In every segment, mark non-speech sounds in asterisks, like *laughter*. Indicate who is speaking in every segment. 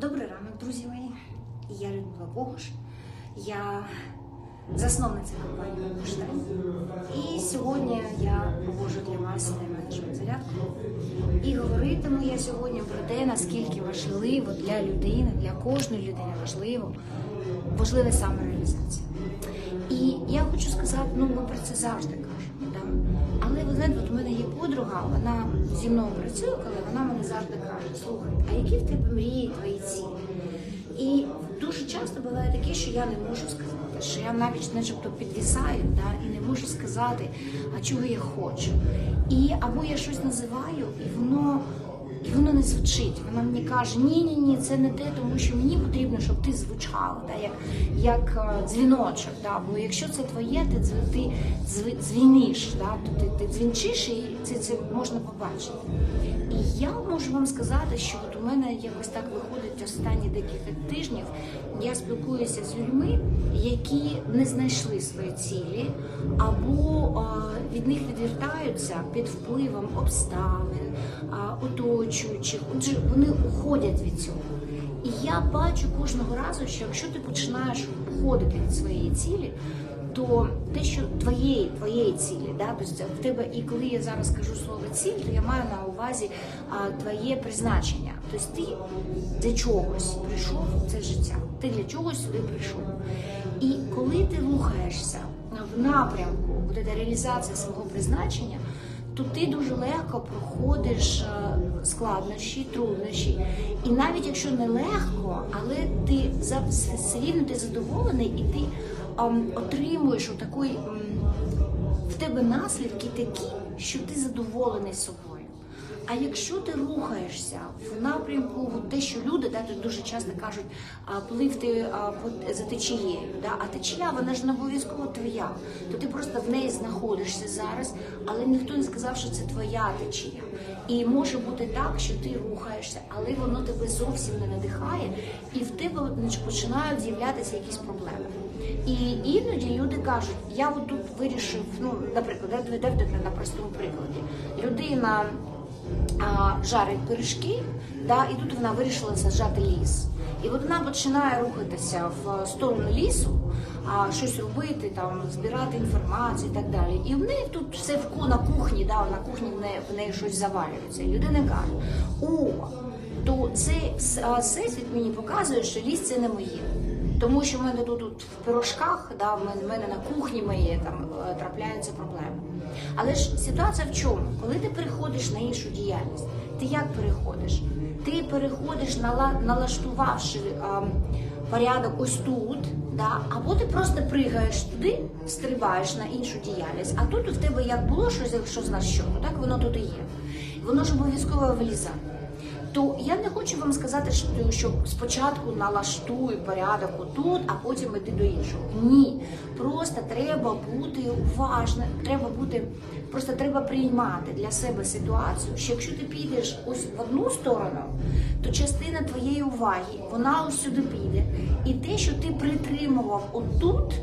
Speaker 1: Добрий ранок, друзі мої. Я Людмила Богуш. Я засновниця компанії Буштайн. І сьогодні я проводжу для вас тайм-менеджмент зарядку. І говоритиму я сьогодні про те, наскільки важливо для людини, для кожної людини важливо, важлива самореалізація. І я хочу сказати, ну ми про це завжди кажемо. Але ви знаєте, от у мене є подруга, вона зі мною працює, коли вона мене завжди каже: слухай, а які в тебе мрії, твої цілі? І дуже часто буває таке, що я не можу сказати, що я навіть начебто підвісаю, да, і не можу сказати, а чого я хочу. І або я щось називаю, і воно. І воно не звучить. Вона мені каже, ні, ні, це не те, тому що мені потрібно, щоб ти звучала, да, як як е, дзвіночок. Да, бо якщо це твоє, ти ти дзві- дзвіниш, да, то ти, ти дзвінчиш і це, це можна побачити. І я можу вам сказати, що от у мене якось так виходить останні декілька тижнів. Я спілкуюся з людьми, які не знайшли свої цілі, або від них відвертаються під впливом обставин, оточуючих. Отже, вони уходять від цього. І я бачу кожного разу, що якщо ти починаєш уходити від своєї цілі, то те, що твоєї твоєї цілі, да, тобто в тебе, і коли я зараз кажу слово ціль, то я маю на увазі а, твоє призначення. Тобто ти для чогось прийшов це життя. Ти для чогось сюди прийшов. І коли ти рухаєшся в напрямку, буде реалізація свого призначення, то ти дуже легко проходиш е, складнощі, труднощі. І навіть якщо не легко, але ти все рівно ти задоволений і ти ем, отримуєш отакий, в тебе наслідки такі, що ти задоволений собою. А якщо ти рухаєшся в напрямку, те, що люди да, дуже часто кажуть, а, пливти за течією, да, а течія вона ж не обов'язково твоя, то ти просто в неї знаходишся зараз, але ніхто не сказав, що це твоя течія. І може бути так, що ти рухаєшся, але воно тебе зовсім не надихає, і в тебе починають з'являтися якісь проблеми. І іноді люди кажуть, я тут вирішив, ну, наприклад, я доведу на простому прикладі. Людина жарить пиріжки, да, і тут вона вирішила саджати ліс. І от вона починає рухатися в сторону лісу, а, щось робити, там, збирати інформацію і так далі. І в неї тут все в на кухні, да, на кухні в неї, щось завалюється. І людина каже: о, то цей всесвіт мені показує, що ліс це не моє. Тому що в мене тут, тут в пирожках, да, в мене, на кухні моє там е, трапляються проблеми. Але ж ситуація в чому? Коли ти переходиш на іншу діяльність, ти як переходиш? Ти переходиш, нала- налаштувавши ем, порядок ось тут, да, або ти просто пригаєш туди, стрибаєш на іншу діяльність, а тут в тебе як було щось, що з нас що, то так воно тут і є. Воно ж обов'язково вилізає. То я не хочу вам сказати, що, спочатку налаштуй порядок отут, а потім іди до іншого. Ні. Просто треба бути уважним, треба бути, просто треба приймати для себе ситуацію, що якщо ти підеш ось в одну сторону, то частина твоєї уваги, вона ось сюди піде. І те, що ти притримував отут,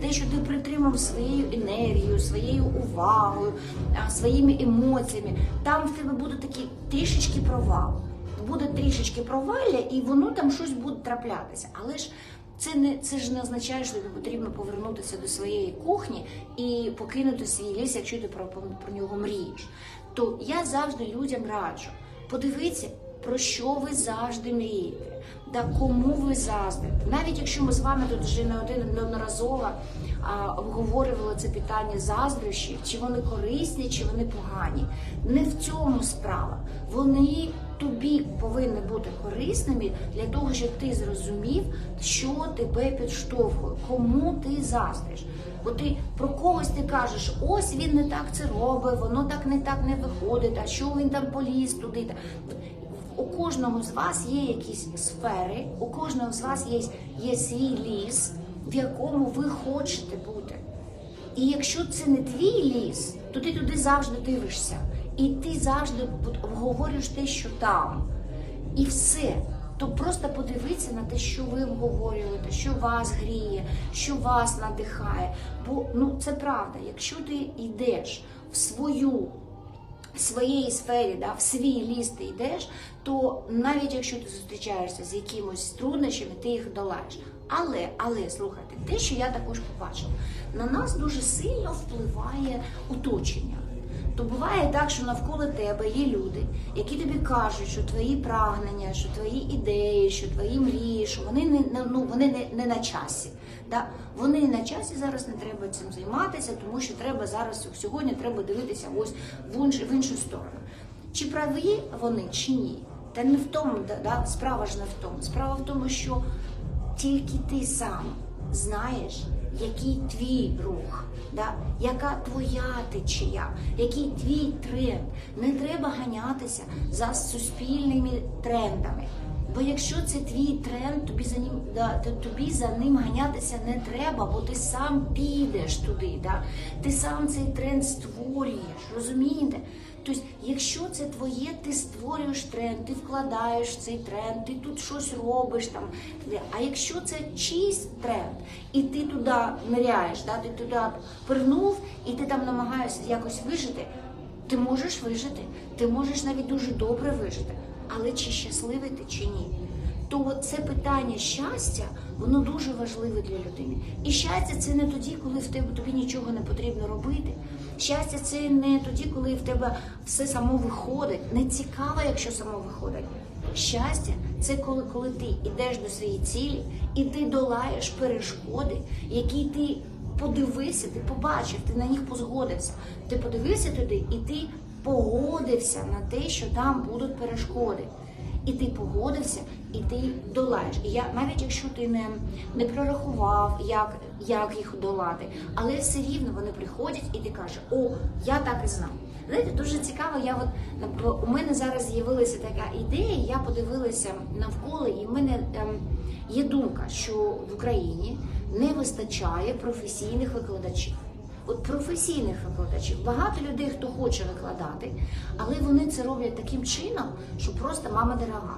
Speaker 1: те, що ти притримав своєю енергією, своєю увагою, своїми емоціями, там в тебе буде такий трішечки провал. Буде трішечки провалля, і воно там щось буде траплятися. Але ж це не це ж не означає, що тобі потрібно повернутися до своєї кухні і покинути свій ліс, якщо ти про, про, нього мрієш. То я завжди людям раджу. Подивіться, про що ви завжди мрієте, да кому ви заздрите. Навіть якщо ми з вами тут вже не один неодноразово обговорювали це питання заздрощів, чи вони корисні, чи вони погані. Не в цьому справа. Вони тобі повинні бути корисними для того, щоб ти зрозумів, що тебе підштовхує, кому ти заздриш. Бо ти про когось ти кажеш, ось він не так це робить, воно так не так не виходить, а що він там поліз туди. У кожного з вас є якісь сфери, у кожного з вас є, є свій ліс, в якому ви хочете бути. І якщо це не твій ліс, то ти туди завжди дивишся. І ти завжди обговорюєш те, що там. І все. То просто подивіться на те, що ви обговорюєте, що вас гріє, що вас надихає. Бо ну це правда, якщо ти йдеш в свою в своїй сфері, да, в свій ліс ти йдеш, то навіть якщо ти зустрічаєшся з якимось труднощами, ти їх долаєш. Але, але слухайте, те, що я також побачила, на нас дуже сильно впливає оточення. То буває так, що навколо тебе є люди, які тобі кажуть, що твої прагнення, що твої ідеї, що твої мрії, що вони не ну вони не, не на часі. Да? Вони на часі зараз не треба цим займатися, тому що треба зараз сьогодні треба дивитися ось в іншу, в іншу сторону. Чи праві вони, чи ні? Та не в тому, да, справа ж не в тому. Справа в тому, що тільки ти сам знаєш, який твій рух, да? яка твоя течія, який твій тренд. Не треба ганятися за суспільними трендами. Бо якщо це твій тренд, тобі за ним да, тобі за ним ганятися не треба, бо ти сам підеш туди. Да? Ти сам цей тренд створюєш, розумієте? Тобто, якщо це твоє, ти створюєш тренд, ти вкладаєш цей тренд, ти тут щось робиш там. А якщо це чийсь тренд, і ти туди ниряєш, да, ти туди пирнув, і ти там намагаєшся якось вижити, ти можеш вижити, ти можеш навіть дуже добре вижити. Але чи щасливий ти чи ні? То це питання щастя, воно дуже важливе для людини. І щастя це не тоді, коли в тебе тобі нічого не потрібно робити. Щастя, це не тоді, коли в тебе все само виходить. Не цікаво, якщо само виходить. Щастя, це коли коли ти йдеш до своєї цілі і ти долаєш перешкоди, які ти подивився, ти побачив, ти на них позгодився. Ти подивився туди, і ти погодився на те, що там будуть перешкоди. І ти погодився, і ти долаєш. І я навіть якщо ти не не прорахував, як як їх долати, але все рівно вони приходять, і ти кажеш, о, я так і знав. Знаєте, дуже цікаво. Я от у мене зараз з'явилася така ідея. Я подивилася навколо, і в мене ем, є думка, що в Україні не вистачає професійних викладачів. От професійних викладачів багато людей, хто хоче викладати, але вони це роблять таким чином, що просто мама дорога.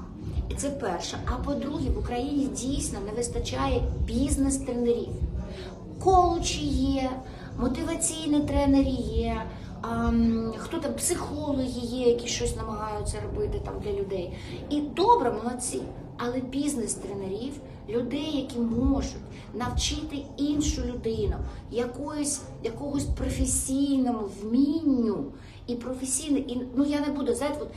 Speaker 1: І це перше. А по-друге, в Україні дійсно не вистачає бізнес-тренерів. Коучі є, мотиваційні тренери є. А, хто там психологи є, які щось намагаються робити там для людей. І добре, молодці, але бізнес-тренерів, людей, які можуть навчити іншу людину якоїсь, якогось професійному вмінню і професійне, і ну я не буду знаєте, от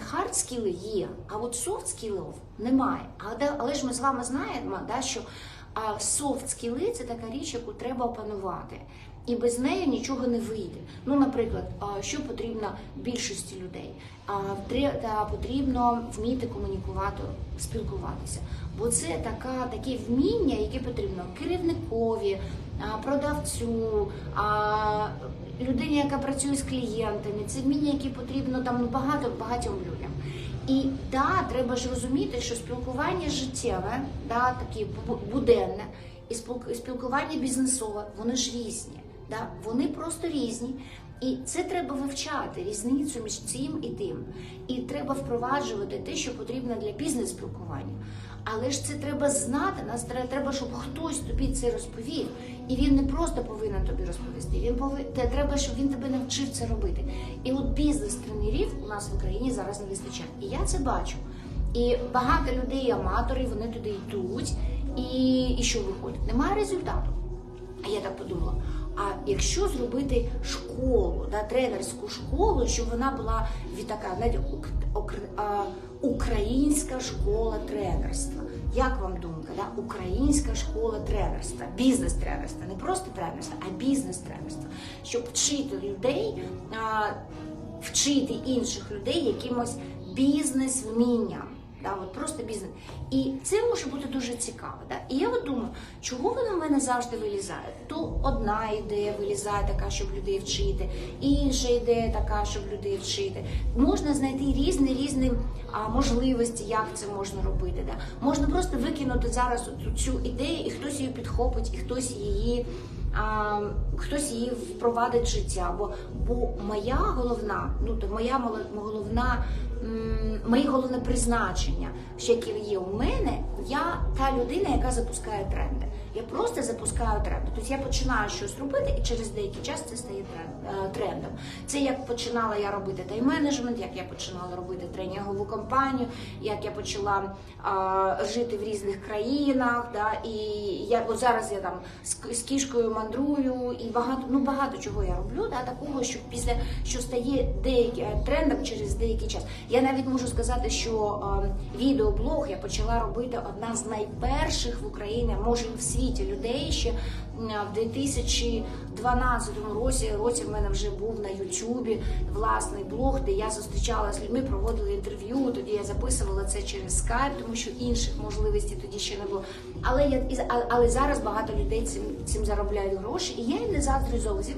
Speaker 1: хард скіли є, а от софт скілів немає. Але, але ж ми з вами знаємо, да, що софт скіли це така річ, яку треба опанувати і без неї нічого не вийде. Ну, наприклад, що потрібно більшості людей? Потрібно вміти комунікувати, спілкуватися. Бо це така, таке вміння, яке потрібно керівникові, продавцю, людині, яка працює з клієнтами. Це вміння, яке потрібно там багато багатьом людям. І да, треба ж розуміти, що спілкування життєве, да, таке буденне, і спілкування бізнесове, вони ж різні. Да? Вони просто різні. І це треба вивчати різницю між цим і тим. І треба впроваджувати те, що потрібно для бізнес-спілкування. Але ж це треба знати. Нас треба, щоб хтось тобі це розповів. І він не просто повинен тобі розповісти. Він повинен треба, щоб він тебе навчив це робити. І от бізнес-тренерів у нас в Україні зараз не вистачає. І я це бачу. І багато людей, аматорів, вони туди йдуть. І, і що виходить? Немає результату. А я так подумала. А якщо зробити школу, да, тренерську школу, щоб вона була від така навіть українська школа тренерства. Як вам думка? Да? Українська школа тренерства, бізнес-тренерства, не просто тренерства, а бізнес-тренерства, щоб вчити людей, а, вчити інших людей якимось бізнес-вмінням. Да, от Просто бізнес. І це може бути дуже цікаво. Да? І я от думаю, чого воно в мене завжди вилізає? То одна ідея вилізає, така, щоб людей вчити, інша ідея така, щоб людей вчити. Можна знайти різні різні а, можливості, як це можна робити. Да? Можна просто викинути зараз цю ідею, і хтось її підхопить, і хтось її. А, Хтось її впровадить життя, бо бо моя головна, ну то моя головна моє головне призначення, що яке є у мене, я та людина, яка запускає тренди. Я просто запускаю тренди. Тобто я починаю щось робити, і через деякий час це стає е, трендом. Це як починала я робити тайм-менеджмент, як я починала робити тренінгову кампанію, як я почала а, жити в різних країнах. Да, і я от зараз я там з, з кішкою мандрую, і багато ну багато чого я роблю, да, такого, що після що стає деякі е, трендом через деякий час. Я навіть можу сказати, що е, відеоблог я почала робити одна з найперших в Україні, може і в світі людей ще в 2012 році. Році в мене вже був на Ютубі власний блог, де я зустрічалася з людьми, проводила інтерв'ю. Тоді я записувала це через скайп, тому що інших можливостей тоді ще не було. Але я але зараз багато людей цим цим заробляють гроші, і я їм не заздрю зовсім,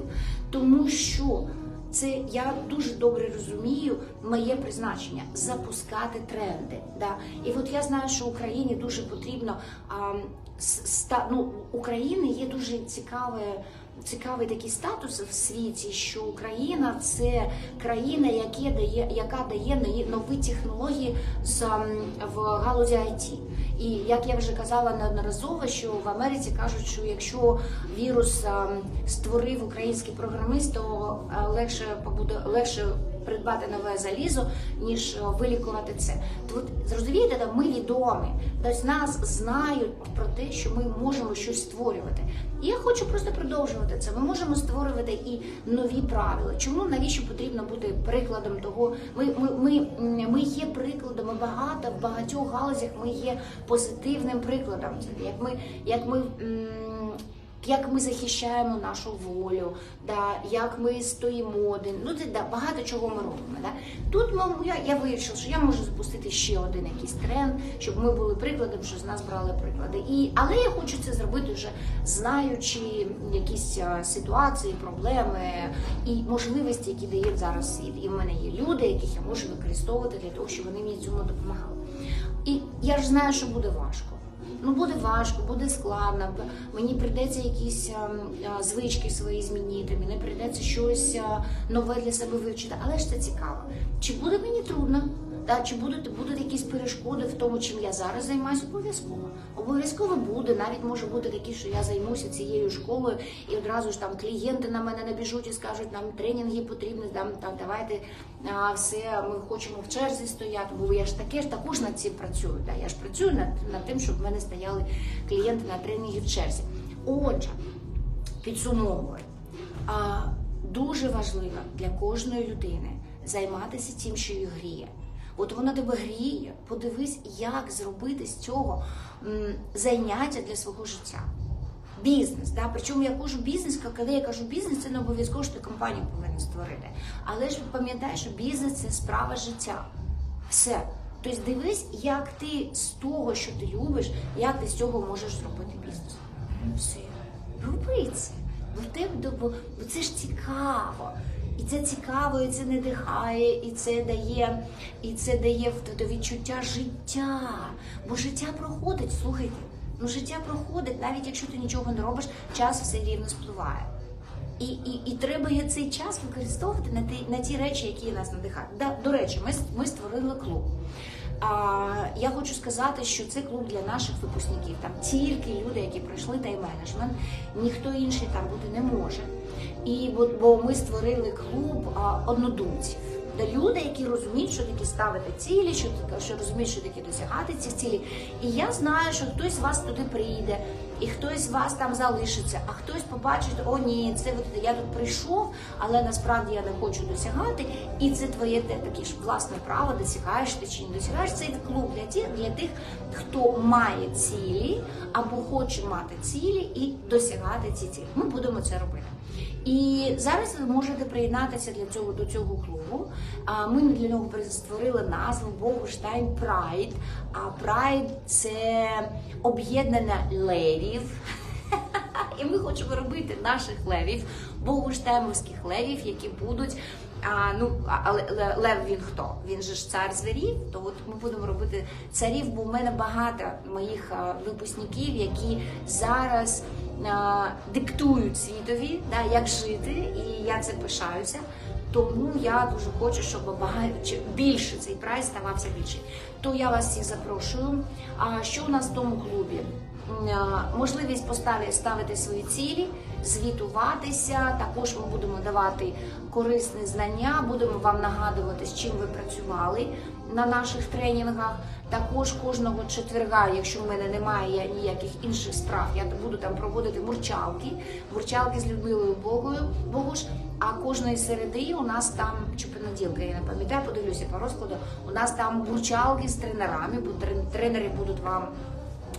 Speaker 1: тому що. Це я дуже добре розумію моє призначення запускати тренди. Да? І от я знаю, що Україні дуже потрібно а, ну, України є дуже цікаве. Цікавий такий статус в світі, що Україна це країна, яке дає, яка дає нові- технології з, в галузі IT. І як я вже казала неодноразово, що в Америці кажуть, що якщо вірус ем, створив український програмист, то е, легше побуде легше придбати нове залізо, ніж е, вилікувати це. То от зрозумієте, да, ми відомі, тобто нас знають про те, що ми можемо щось створювати. І я хочу просто продовжувати це. Ми можемо створювати і нові правила. Чому навіщо потрібно бути прикладом того? Ми, ми, ми, ми є прикладом ми багато в багатьох галузях. Ми є позитивним прикладом. Як ми, як ми. Як ми захищаємо нашу волю, да, як ми стоїмо один. Ну це да, багато чого ми робимо. Да. Тут мам, я, я вирішила, що я можу запустити ще один якийсь тренд, щоб ми були прикладом, що з нас брали приклади. І, але я хочу це зробити вже знаючи якісь ситуації, проблеми і можливості, які дає зараз світ. І в мене є люди, яких я можу використовувати для того, щоб вони мені цьому допомагали. І я ж знаю, що буде важко. Ну буде важко, буде складно. Мені прийдеться якісь ем, а, звички свої змінити, мені прийдеться щось а, нове для себе вивчити, але ж це цікаво. Чи буде мені трудно? Та чи будуть будуть якісь перешкоди в тому, чим я зараз займаюся? Обов'язково. Обов'язково буде. Навіть може бути такі, що я займуся цією школою, і одразу ж там клієнти на мене набіжуть і скажуть, нам тренінги потрібні, там, там давайте а, все, ми хочемо в черзі стояти. Бо я ж таке ж також над цим працюю. Да? Я ж працюю над, над тим, щоб в мене стояли клієнти на тренінги в черзі. Отже, підсумовую. А, дуже важливо для кожної людини займатися тим, що її гріє. От вона тебе гріє, подивись, як зробити з цього заняття для свого життя. Бізнес, да? причому я кажу бізнес, коли я кажу бізнес, це не обов'язково, що ти компанію повинен створити. Але ж пам'ятай, що бізнес це справа життя. Все. Тобто дивись, як ти з того, що ти любиш, як ти з цього можеш зробити бізнес. Все. Роби це. Бо в тебе бо це ж цікаво. І це цікаво, і це надихає, і це дає, і це дає відчуття життя. Бо життя проходить, слухайте. Ну, життя проходить, навіть якщо ти нічого не робиш, час все рівно спливає. І, і, і треба цей час використовувати на ті, на ті речі, які нас надихають. Да, до речі, ми, ми створили клуб. Я хочу сказати, що це клуб для наших випускників. Там тільки люди, які пройшли тайм-менеджмент, ніхто інший там бути не може. І бо, бо ми створили клуб однодумців. Де люди, які розуміють, що таке ставити цілі, що що розуміють, що таке досягати цих цілі. І я знаю, що хтось з вас туди прийде, і хтось з вас там залишиться, а хтось побачить, о ні, це от я тут прийшов, але насправді я не хочу досягати. І це твоє таке ж власне право, досягаєш ти чи не досягаєш. Це клуб для тих, для тих, хто має цілі або хоче мати цілі і досягати ці цілі. Ми будемо це робити. І зараз ви можете приєднатися для цього до цього клубу. Ми для нього створили назву Богуштайн Прайд. А Прайд це об'єднання левів. *laughs* І ми хочемо робити наших левів, богуштемовських левів, які будуть. А, ну, але лев він хто? Він же ж цар зверів. То от ми будемо робити царів, бо в мене багато моїх випускників, які зараз диктують світові, да, як жити, і я це пишаюся. Тому я дуже хочу, щоб багато більше цей прайс ставався більший. То я вас всіх запрошую. А що у нас в тому клубі? Можливість поставити ставити свої цілі, звітуватися. Також ми будемо давати корисні знання, будемо вам нагадувати, з чим ви працювали на наших тренінгах. Також кожного четверга, якщо в мене немає ніяких інших справ, я буду там проводити мурчалки, мурчалки з Людмилою Богою Богуш. А кожної середи у нас там чи понеділка, я не пам'ятаю, подивлюся по розкладу. У нас там мурчалки з тренерами, бо трен- тренери будуть вам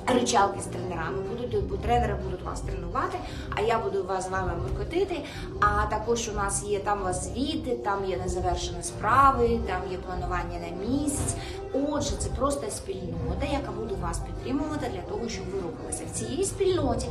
Speaker 1: Ричалки з тренерами будуть, бо тренери будуть вас тренувати, а я буду вас з вами муркотити. А також у нас є там у вас звіти, там є незавершені справи, там є планування на місяць. Отже, це просто спільнота, яка буде вас підтримувати для того, щоб ви рухалися. В цій спільноті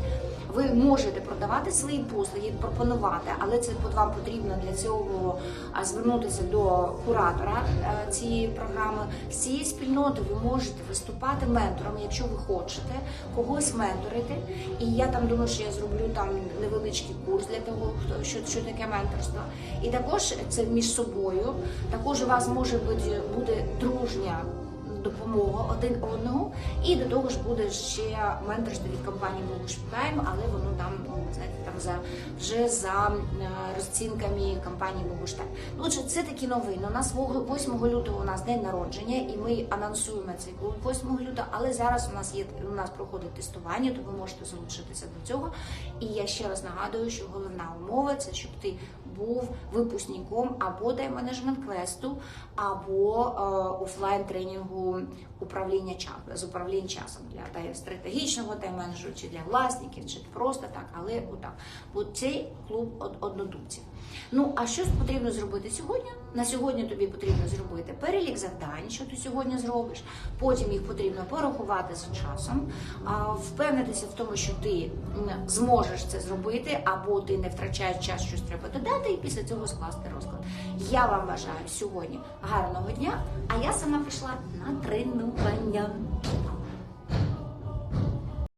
Speaker 1: ви можете продавати свої послуги, пропонувати, але це вам потрібно для цього звернутися до куратора е, цієї програми. З цієї спільноти ви можете виступати ментором, якщо ви хочете когось менторити. І я там думаю, що я зроблю там невеличкий курс для того, хто що, що таке менторство. І також це між собою. Також у вас може бути буде дружня допомога один одного, і до того ж буде ще менторство від компанії Богуш Prime, але воно там, ну, знаєте, там за вже за е, розцінками компанії Богуштайм. Ну, отже, це такі новини. У нас 8 лютого у нас день народження, і ми анонсуємо цей клуб 8 лютого, але зараз у нас є у нас проходить тестування, то ви можете залучитися до цього. І я ще раз нагадую, що головна умова це щоб ти був випускником або тайм-менеджмент квесту, або е, офлайн тренінгу управління часом з управління часом для та- стратегічного тайм-менеджеру, чи для власників, чи просто так, але отак. Бо цей клуб однодумців. Ну а що потрібно зробити сьогодні? На сьогодні тобі потрібно зробити перелік завдань, що ти сьогодні зробиш. Потім їх потрібно порахувати за часом, впевнитися в тому, що ти зможеш це зробити, або ти не втрачаєш час, щось треба додати, і після цього скласти розклад. Я вам бажаю сьогодні гарного дня, а я сама пішла на тренування.